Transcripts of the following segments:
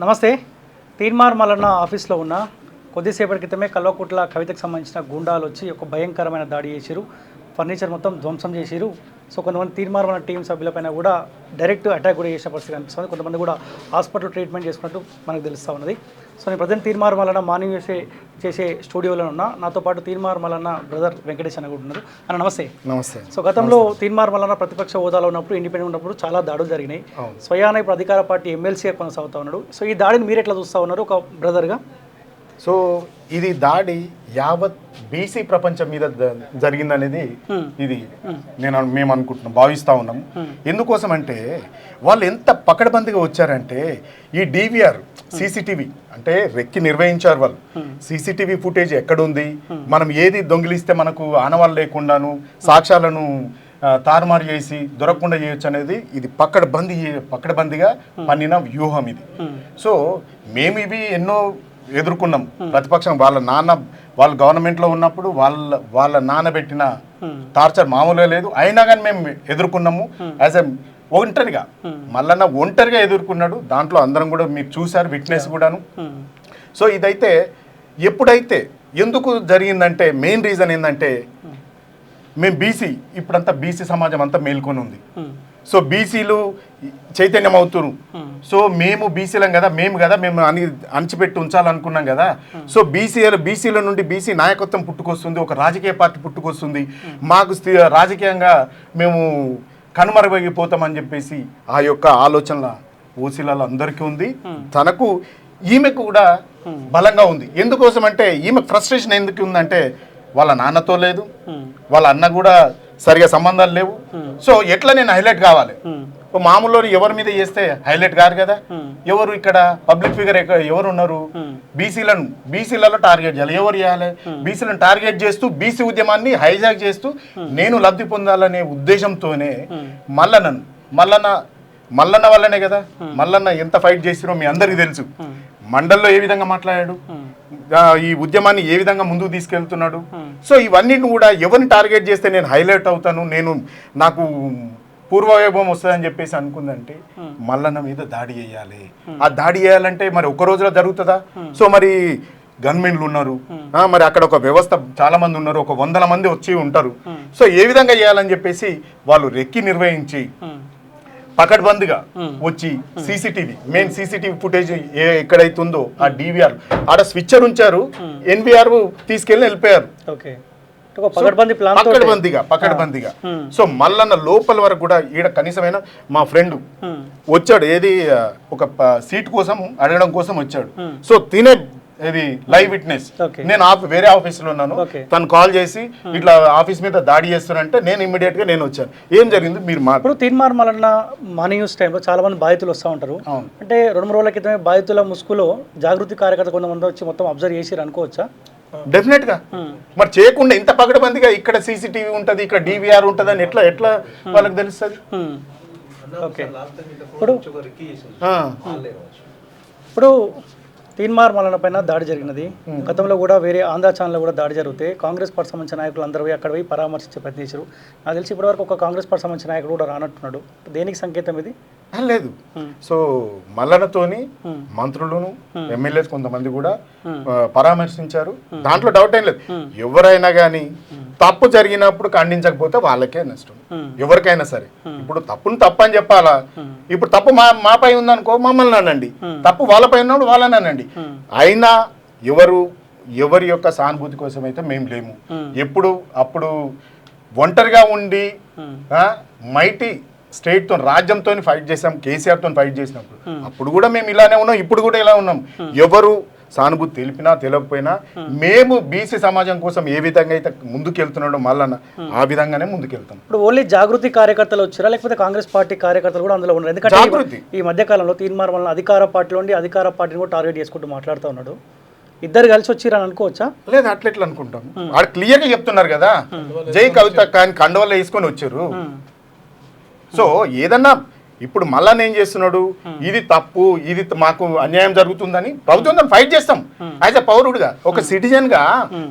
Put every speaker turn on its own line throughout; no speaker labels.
నమస్తే. తీన్మార్ మల్లన్న ఆఫీస్లో ఉన్న కొద్దిసేపటి క్రితమే కల్వకుట్ల కవితకు సంబంధించిన గుండాలు వచ్చి ఒక భయంకరమైన దాడి చేసిరు ఫర్నిచర్ మొత్తం ధ్వంసం చేసిరు సో కొంతమంది తీర్మార్ మన టీం సభ్యులపైన కూడా డైరెక్ట్ అటాక్ కూడా చేసే పరిస్థితి కనిపిస్తుంది. కొంతమంది కూడా హాస్పిటల్ ట్రీట్మెంట్ చేసుకున్నట్టు మనకు తెలుస్తూ ఉన్నది. సో నేను ప్రజెంట్ తీర్మార్ మల్లన్న మార్నింగ్ చేసే చేసే స్టూడియోలో ఉన్నా. నాతో పాటు తీర్మార్ మల్లన్న బ్రదర్ వెంకటేష్ అని కూడా ఉన్నారు. అన్న నమస్తే.
నమస్తే.
సో గతంలో తీన్మార్ మల్లన్న ప్రతిపక్ష హోదాలో ఉన్నప్పుడు ఇండిపెండెంట్ ఉన్నప్పుడు చాలా దాడులు జరిగినాయి. స్వయాన ఇప్పుడు అధికార పార్టీ ఎమ్మెల్సీగా కొనసాగుతా ఉన్నాడు. సో ఈ దాడిని మీరు ఎట్లా చూస్తా ఉన్నారు ఒక బ్రదర్గా?
సో ఇది దాడి యావత్ బీసీ ప్రపంచం మీద జరిగిందనేది ఇది నేను మేము అనుకుంటున్నాం భావిస్తా ఉన్నాం. ఎందుకోసం అంటే వాళ్ళు ఎంత పకడ్బందీగా వచ్చారంటే ఈ డివిఆర్ సీసీటీవీ అంటే రెక్కి నిర్వహించారు వాళ్ళు. సీసీటీవీ ఫుటేజ్ ఎక్కడుంది? మనం ఏది దొంగిలిస్తే మనకు ఆనవాళ్ళు లేకుండాను సాక్ష్యాలను తారుమారు చేసి దొరకకుండా చేయొచ్చు అనేది ఇది పక్కడబందీ పక్కడబందీగా పన్నిన వ్యూహం ఇది. సో మేము ఇవి ఎన్నో ఎదుర్కొన్నాం. ప్రతిపక్షం వాళ్ళ నాన్న వాళ్ళ గవర్నమెంట్లో ఉన్నప్పుడు వాళ్ళ వాళ్ళ నాన్న పెట్టిన టార్చర్ మామూలుగా లేదు. అయినా కానీ మేము ఎదుర్కొన్నాము. యాజ్ ఎ ఒంటరిగా. మల్లన్న ఒంటరిగా ఎదుర్కొన్నాడు. దాంట్లో అందరం కూడా మీరు చూశారు విట్నెస్ కూడాను. సో ఇదైతే ఎప్పుడైతే ఎందుకు జరిగిందంటే మెయిన్ రీజన్ ఏంటంటే మేము బీసీ ఇప్పుడంతా బీసీ సమాజం అంతా మేల్కొని ఉంది. సో బీసీలు చైతన్యం అవుతురు సో మేము బీసీలం కదా మేము కదా మేము అని అణచిపెట్టి ఉంచాలనుకున్నాం కదా. సో బీసీ బీసీల నుండి బీసీ నాయకత్వం పుట్టుకొస్తుంది ఒక రాజకీయ పార్టీ పుట్టుకొస్తుంది. మాకు స్థి- రాజకీయంగా మేము కనుమరుగైపోతామని చెప్పేసి ఆ యొక్క ఆలోచనల ఓసీలలో అందరికీ ఉంది తనకు ఈమెకు కూడా బలంగా ఉంది. ఎందుకోసం అంటే ఈమె ఫ్రస్ట్రేషన్ ఎందుకు ఉందంటే వాళ్ళ నాన్నతో లేదు. వాళ్ళ అన్న కూడా సరిగా సంబంధాలు లేవు. సో ఎట్లా నేను హైలైట్ కావాలి? ఓ మామూలు ఎవరి మీద చేస్తే హైలైట్ కాదు కదా? ఎవరు ఇక్కడ పబ్లిక్ ఫిగర్ ఎవరు ఉన్నారు? బీసీలను బీసీలలో టార్గెట్ చేయాలి. ఎవరు చేయాలి? బీసీలను టార్గెట్ చేస్తూ బీసీ ఉద్యమాన్ని హైజాక్ చేస్తూ నేను లబ్ధి పొందాలనే ఉద్దేశంతోనే మల్లన్నను మల్లన్న మల్లన్న వల్లనే కదా? మల్లన్న ఎంత ఫైట్ చేసిరో మీ అందరికీ తెలుసు. మండల్లో ఏ విధంగా మాట్లాడాడు? ఈ ఉద్యమాన్ని ఏ విధంగా ముందుకు తీసుకెళ్తున్నాడు? సో ఇవన్నీ కూడా ఎవరిని టార్గెట్ చేస్తే నేను హైలైట్ అవుతాను నేను నాకు పూర్వవైభవం వస్తుందని చెప్పేసి అనుకుందంటే మల్లన్న మీద దాడి చేయాలి. ఆ దాడి చేయాలంటే మరి ఒక రోజులో జరుగుతుందా? సో మరి గన్మెన్లు ఉన్నారు. మరి అక్కడ ఒక వ్యవస్థ చాలా మంది ఉన్నారు ఒక వందల మంది వచ్చి ఉంటారు. సో ఏ విధంగా చేయాలని చెప్పేసి వాళ్ళు రెక్కి నిర్వహించి పకడ్బందీగా వచ్చి సీసీటీవీ మెయిన్ సీసీటీవీ ఫుటేజ్ ఏ ఎక్కడైతుందో ఆ డివిఆర్ ఆడ స్విచ్చర్ ఉంచారు ఎన్బిఆర్ తీసుకెళ్ళి వెళ్ళిపోయారు. పకడ్బందీగా పకడ్బందీగా. సో మల్లన్న లోపల వరకు కూడా ఈడ కనీసమైన మా ఫ్రెండ్ వచ్చాడు. ఏది ఒక సీట్ కోసం అడగడం కోసం వచ్చాడు. సో తినే ఇది లైవ్ విట్నెస్. నేను వేరే ఆఫీస్లో ఉన్నాను. తను కాల్ చేసి ఇట్లా ఆఫీస్ మీద దాడి చేస్తారంటే నేను ఇమ్మీడియట్గా నేను వచ్చాను. ఏం జరిగింది? మీరు మా
ఇప్పుడు తీన్మార్ మల్లన్న మార్నింగ్ న్యూస్ టైంలో చాలా మంది బాధితులు వస్తూ ఉంటారు. అంటే రెండు మూడు రోజుల క్రితమే బాధితుల ముసుగులో జాగృతి కార్యకర్త కొంతమంది వచ్చి మొత్తం అబ్జర్వ్ చేసిరు అనుకోవచ్చా?
డెఫినెట్గా. మరి చేయకుండా ఇంత పగడబందిగా ఇక్కడ సీసీటీవీ ఉంటది ఇక్కడ డివిఆర్ ఉంటది అని ఎట్లా ఎట్లా వాళ్ళకి తెలుస్తుంది?
Hmm. ఓకే ఇప్పుడు
ఆ,
ఇప్పుడు తీన్మార్ మల్లన్న పైన దాడి జరిగినది. గతంలో కూడా వేరే ఆంధ్ర ఛానల్లో కూడా దాడి జరిగితే కాంగ్రెస్ పార్టీ సంబంధించిన నాయకులు అందరూ పోయి అక్కడ పోయి పరామర్శించే ప్రయత్నించారు నాకు తెలిసి ఇప్పటివరకు ఒక కాంగ్రెస్ పార్టీ సంబంధించిన నాయకుడు కూడా రానట్టున్నాడు. దేనికి సంకేతం ఇది?
లేదు. సో మల్లనతోని మంత్రులను ఎమ్మెల్యేస్ కొంతమంది కూడా పరామర్శించారు. దాంట్లో డౌట్ ఏం లేదు. ఎవరైనా కానీ తప్పు జరిగినప్పుడు ఖండించకపోతే వాళ్ళకే నష్టం. ఎవరికైనా సరే. ఇప్పుడు తప్పును తప్పు అని చెప్పాలా ఇప్పుడు తప్పు మా మాపై ఉందనుకో మమ్మల్ని అనండి. తప్పు వాళ్ళపై ఉన్నప్పుడు వాళ్ళని అనండి. అయినా ఎవరు ఎవరి యొక్క సానుభూతి కోసం అయితే మేము. లేము ఎప్పుడు అప్పుడు ఒంటరిగా ఉండి మైటీ స్టేట్తో రాజ్యంతో ఫైట్ చేసాం కేసీఆర్తో ఫైట్ చేసినప్పుడు. అప్పుడు కూడా మేము ఇలానే ఉన్నాం ఇప్పుడు కూడా ఇలా ఉన్నాం. ఎవరు సానుభూతి తెలిపినా తెలియకపోయినా మేము బీసీ సమాజం కోసం ఏ విధంగా అయితే ముందుకెళ్తున్నాడో మళ్ళా ఆ విధంగానే ముందుకెళ్తాం.
ఇప్పుడు ఓన్లీ జాగృతి కార్యకర్తలు వచ్చారా? లేకపోతే కాంగ్రెస్ పార్టీ కార్యకర్తలు కూడా అందులో ఉన్నారు? ఎందుకంటే
జాగృతి.
ఈ మధ్య కాలంలో తీన్మార్ వల్ల అధికార పార్టీలో ఉండి అధికార పార్టీని కూడా టార్గెట్ చేసుకుంటూ మాట్లాడుతూ ఉన్నాడు. ఇద్దరు కలిసి వచ్చిరని అనుకోవచ్చా?
లేదు అట్లా ఎట్లా అనుకుంటాం? ఆడ క్లియర్గా చెప్తున్నారు కదా. జై కవిత కానీ కండవల్ల వేసుకొని వచ్చారు. సో ఏదన్నా ఇప్పుడు మళ్ళా ఏం చేస్తున్నాడు? ఇది తప్పు ఇది మాకు అన్యాయం జరుగుతుందని ప్రభుత్వం దాన్ని ఫైట్ చేస్తాం. యాజ్ ఎ పౌరుడుగా ఒక సిటిజన్గా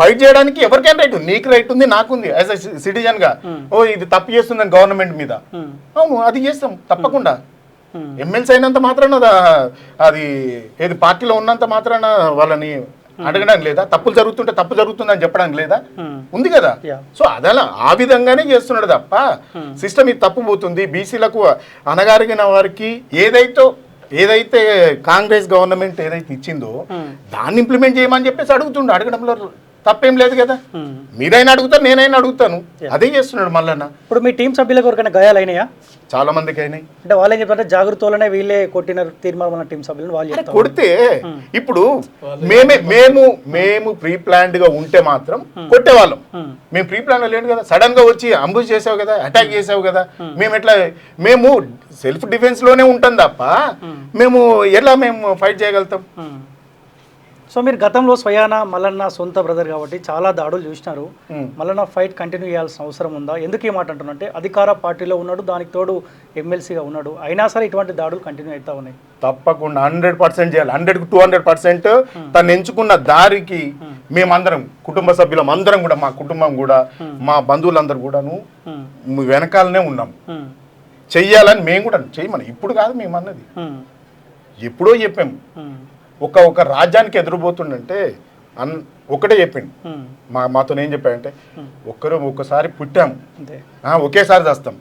ఫైట్ చేయడానికి ఎవరికైనా రైట్ ఉంది నీకు రైట్ ఉంది నాకుంది. యాజ్ ఎ సిటిజన్గా ఓ ఇది తప్పు చేస్తుందని గవర్నమెంట్ మీద. అవును అది చేస్తాం తప్పకుండా. ఎమ్మెల్సీ అయినంత మాత్రాన అది ఏది పార్టీలో ఉన్నంత మాత్రాన వాళ్ళని అడగడానికి లేదా? తప్పులు జరుగుతుంటే తప్పు జరుగుతుందని చెప్పడానికి లేదా? ఉంది కదా. సో అదలా ఆ విధంగానే చేస్తున్నాడు తప్ప సిస్టమ్ ఇది తప్పు పోతుంది బీసీలకు అనగారిన వారికి ఏదైతే ఏదైతే కాంగ్రెస్ గవర్నమెంట్ ఏదైతే ఇచ్చిందో దాన్ని ఇంప్లిమెంట్ చేయమని చెప్పేసి అడుగుతుండు. అడగడంలో తప్పేం లేదు కదా. మీరైనా అడుగుతారు నేనైనా అడుగుతాను. అదే చేస్తున్నాడు మల్లన్న.
ఇప్పుడు మీ టీం సభ్యులకు ఎవరికైనా గాయాలైనాయా
చాలా మందికి అయినాయి.
అంటే వాళ్ళు ఏం చెప్తారంటే జాగ్రత్తలోనే వీళ్ళే కొట్టిన తీర్మానం టీం సభ్యులను వాళ్ళు
కొడితే ఇప్పుడు మేమే మేము మేము ప్రీ ప్లాన్డ్గా ఉంటే మాత్రం కొట్టేవాళ్ళం. మేము ప్రీ ప్లాన్ లేడు కదా. సడన్గా వచ్చి అంబుష్ చేసావు కదా అటాక్ చేసావు కదా. మేము ఎట్లా మేము సెల్ఫ్ డిఫెన్స్లోనే ఉంటాం తప్ప మేము ఎలా మేము ఫైట్ చేయగలుగుతాం?
సో మీరు గతంలో స్వయాన మల్లన్న సొంత బ్రదర్ కాబట్టి చాలా దాడులు చూసినారు. మల్లన్న ఫైట్ కంటిన్యూ చేయాల్సిన అవసరం ఉందా? ఎందుకు ఈ మాట అంటున్నా అంటే అధికార పార్టీలో ఉన్నాడు దానికి తోడు ఎమ్మెల్సీగా ఉన్నాడు. అయినా సరే ఇటువంటి దాడులు కంటిన్యూ అవుతా ఉన్నాయి.
తప్పకుండా హండ్రెడ్ పర్సెంట్ చేయాలి. హండ్రెడ్ టూ హండ్రెడ్ పర్సెంట్ తను ఎంచుకున్న దారికి మేమందరం కుటుంబ సభ్యులం అందరం కూడా మా కుటుంబం కూడా మా బంధువులందరూ కూడాను. వెనకాలనే ఉన్నాం. చెయ్యాలని మేము కూడా చేయమని ఇప్పుడు కాదు మేము. అన్నది. ఎప్పుడో చెప్పాము. ఒక ఒక రాజ్యానికి ఎదురుపోతుండంటే అన్ ఒకటే చెప్పిండు. మా మాతో ఏం చెప్పాడంటే ఒక్కరు ఒక్కసారి పుట్టాము ఒకేసారి చేస్తాం.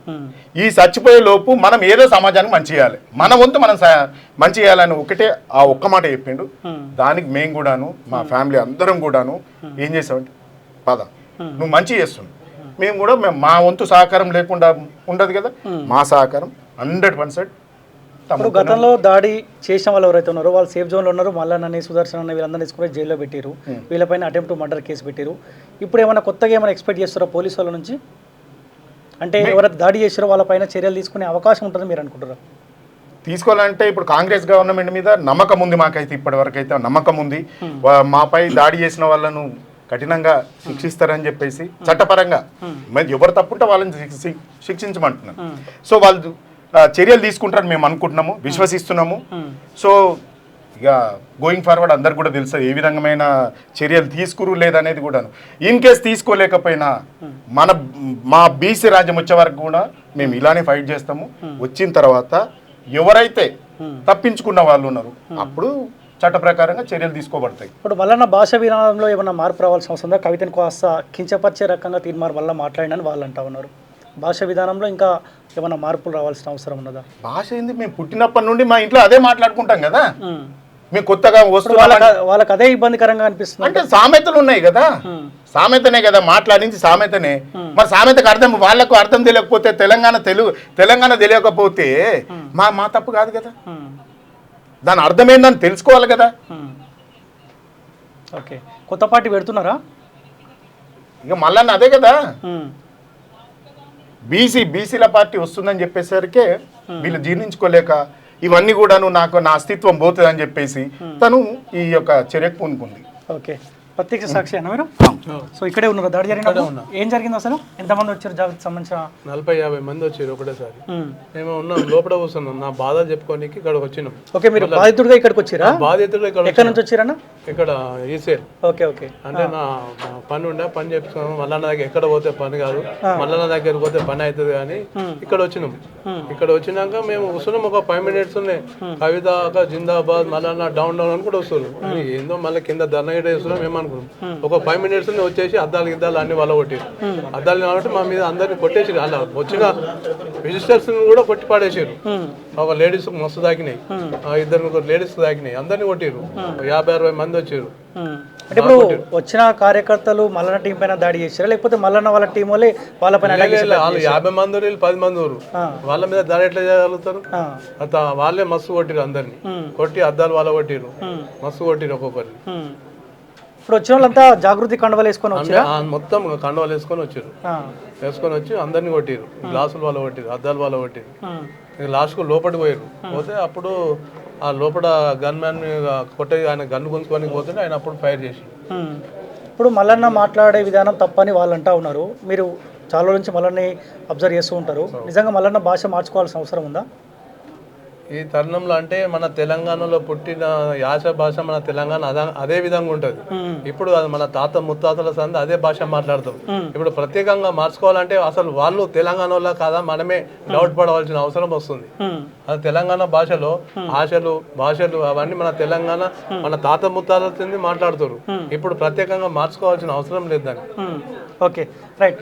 ఈ చచ్చిపోయే లోపు మనం ఏదో సమాజానికి మంచి చేయాలి. మన వంతు మనం మంచి చేయాలని ఒకటే ఆ ఒక్క మాట చెప్పిండు. దానికి మేము కూడాను మా ఫ్యామిలీ అందరం కూడాను ఏం చేసామంటే పద నువ్వు మంచి చేస్తున్నావు. మేము కూడా మేము మా వంతు సహకారం లేకుండా ఉండదు కదా? మా సహకారం హండ్రెడ్ పర్సెంట్
ఇప్పుడు గతంలో దాడి చేసిన వాళ్ళు ఎవరైతే ఉన్నారో వాళ్ళు సేఫ్ జోన్లో ఉన్నారు. మల్లన్నని సుదర్శన్ అన్న వీళ్ళందరినీ తీసుకుని జైల్లో పెట్టారు వీళ్ళపైన అటెంప్ట్ మర్డర్ కేసు పెట్టారు ఇప్పుడు ఏమైనా కొత్తగా ఏమైనా ఎక్స్పెక్ట్ చేస్తారా పోలీసు వాళ్ళ నుంచి? అంటే ఎవరైతే దాడి చేసారో వాళ్ళపైన చర్యలు తీసుకునే అవకాశం ఉంటుందని మీరు అనుకుంటారా
తీసుకోవాలంటే ఇప్పుడు కాంగ్రెస్ గవర్నమెంట్ మీద నమ్మకం ఉంది మాకైతే ఇప్పటి వరకు అయితే నమ్మకం ఉంది. మాపై దాడి చేసిన వాళ్ళను కఠినంగా శిక్షిస్తారని చెప్పేసి చట్టపరంగా. ఎవరు తప్పుంటే వాళ్ళని శిక్ష- శిక్ష- శిక్షించమంటున్నాను సో వాళ్ళు చర్యలు తీసుకుంటారని మేము అనుకుంటున్నాము విశ్వసిస్తున్నాము. సో ఇక గోయింగ్ ఫార్వర్డ్ అందరికి కూడా తెలుసు ఏ విధమైన చర్యలు తీసుకురు లేదనేది కూడాను ఇన్ కేస్ తీసుకోలేకపోయినా మన మా బీసీ రాజ్యం వచ్చే వరకు కూడా మేము ఇలానే ఫైట్ చేస్తాము. వచ్చిన తర్వాత ఎవరైతే తప్పించుకున్న వాళ్ళు ఉన్నారు అప్పుడు చట్ట ప్రకారంగా చర్యలు తీసుకోబడతాయి.
ఇప్పుడు మల్లన్న భాష విధానంలో ఏమైనా మార్పు రావాల్సిన అవసరం ఉందా? కవితను కాస్త కించపరిచే రకంగా తీర్మార్ వల్ల మాట్లాడినని వాళ్ళు అంటా ఉన్నారు. భాష విధానంలో ఇంకా ఏమైనా మార్పులు రావాల్సిన అవసరం ఉన్నదా?
భాష ఏంది? మేము పుట్టినప్పటి నుండి మా ఇంట్లో అదే మాట్లాడుకుంటాం కదా. మేము కొత్తగా వస్తున్నాం
వాళ్ళకి అదే ఇబ్బందికరంగా అనిపిస్తుంది.
అంటే సామెతలు ఉన్నాయి కదా. సామెతనే కదా మాట్లాడించి సామెతనే. మరి సామెతకు అర్థం వాళ్ళకు అర్థం తెలియకపోతే తెలంగాణ తెలుగు తెలంగాణ తెలియకపోతే మా మా తప్పు కాదు కదా. దాని అర్థం ఏందని తెలుసుకోవాలి కదా.
ఓకే. కొత్త పార్టీ పెడుతున్నారా?
ఇక మళ్ళా అదే కదా. బీసీ బీసీల పార్టీ వస్తుందని చెప్పేసరికి వీళ్ళు జీర్ణించుకోలేక ఇవన్నీ కూడాను నాకు నా అస్తిత్వం పోతుంది అని చెప్పేసి తను ఈ యొక్క చర్యకు పూనుకుంది.
ఓకే. ప్రత్యక్ష సాక్షి అన్న మీరు? సో ఇక్కడే ఉన్నారు దాడి జరిగినప్పుడు? ఏం జరిగింది అసలు? ఎంతమంది వచ్చారు జాగ్రత్త సంబంధించిన?
నలభై యాభై మంది వచ్చారు ఒకటేసారి. మేము ఉన్నాం లోపల కూర్చున్నాం. నా బాధ చెప్పుకోనికి ఇక్కడికి వచ్చినాం.
ఓకే మీరు బాధితుడిగా ఇక్కడికి వచ్చారా?
బాధితులు ఇక్కడ
ఎక్కడి నుంచి వచ్చారన్న?
ఇక్కడ ఈసేల్
ఓకే ఓకే.
అంటే నా నా పని ఉండే పని చెప్తున్నాం మల్లన్న దగ్గర ఎక్కడ పోతే పని కాదు. మల్లన్న దగ్గర పోతే పని అవుతుంది కానీ ఇక్కడ వచ్చినాం. ఇక్కడ వచ్చినాక మేము వస్తున్నాం ఒక ఫైవ్ మినిట్స్ ఉన్నాయి కవిత జిందాబాద్ మల్లన్న డౌన్ డౌన్ అని కూడా వస్తున్నారు. కానీ ఏందో మళ్ళీ కింద ధర్నా మేము అనుకున్నాం. ఒక ఫైవ్ మినిట్స్ వచ్చేసి అద్దాలు గిద్దాలు అన్ని వాళ్ళ కొట్టి అద్దాలు కాబట్టి మా మీద అందరిని కొట్టేసి అలా వచ్చిన విజిటర్స్ కూడా కొట్టి పాడేసారు. ఒక లేడీస్ మస్తు తాకినాయి. ఆ ఇద్దరు ముగ్గురు లేడీస్ తాకినాయి. అందరిని కొట్టిరు. యాభై అరవై మంది వచ్చారు.
అంటే ఇప్పుడు వచ్చిన కార్యకర్తలు మల్లన్న టీం పైన దాడి చేశారా లేకపోతే మల్లన్న వాళ్ళ టీం వాళ్ళే వాళ్ళ పైన?
వాళ్ళు యాభై మంది వీళ్ళు పది మంది ఊరు. వాళ్ళ మీద దాడి ఎట్లా చేయగలుగుతారు? వాళ్ళే మస్తు కొట్టిరు అందరిని. కొట్టి అద్దాలు వాళ్ళ కొట్టిరు. మస్తు కొట్టిరు ఒక్కొక్కరిని.
ఉమ్. ఇప్పుడు వచ్చిన వాళ్ళంతా జాగృతి కండవలు వేసుకొని వచ్చారా?
మొత్తం కండవాలు వేసుకొని వచ్చారు. వేసుకొని వచ్చి అందరిని కొట్టిరు గ్లాసులు వాళ్ళ కొట్టిరు అద్దాలు వాళ్ళ కొట్టిరు లాస్ట్కు లోపలికి పోయారు పోతే అప్పుడు ఆ లోపల గన్ మ్యాన్ కొట్టే ఆయన గన్ను గుంజుకొని పోతుంటే ఆయన అప్పుడు ఫైర్ చేసి.
ఇప్పుడు మల్లన్న మాట్లాడే విధానం తప్పని వాళ్ళు అంటా ఉన్నారు. మీరు చాలా నుంచి మల్లన్ని అబ్జర్వ్ చేస్తూ ఉంటారు. నిజంగా మల్లన్న భాష మార్చుకోవాల్సిన అవసరం ఉందా?
ఈ తరుణంలో అంటే మన తెలంగాణలో పుట్టిన యాస భాష మన తెలంగాణ అదా విధంగా ఉంటుంది. ఇప్పుడు మన తాత ముత్తాతల సంది అదే భాష మాట్లాడతాం. ఇప్పుడు ప్రత్యేకంగా మార్చుకోవాలంటే అసలు వాళ్ళు తెలంగాణ వాళ్ళ కాదా? మనమే డౌట్ పడవలసిన అవసరం వస్తుంది. అది తెలంగాణ భాషలో ఆశలు భాషలు అవన్నీ మన తెలంగాణ మన తాత ముత్తాతల సంది మాట్లాడుతారు. ఇప్పుడు ప్రత్యేకంగా మార్చుకోవాల్సిన అవసరం లేదు దాన్ని
ఓకే. రైట్.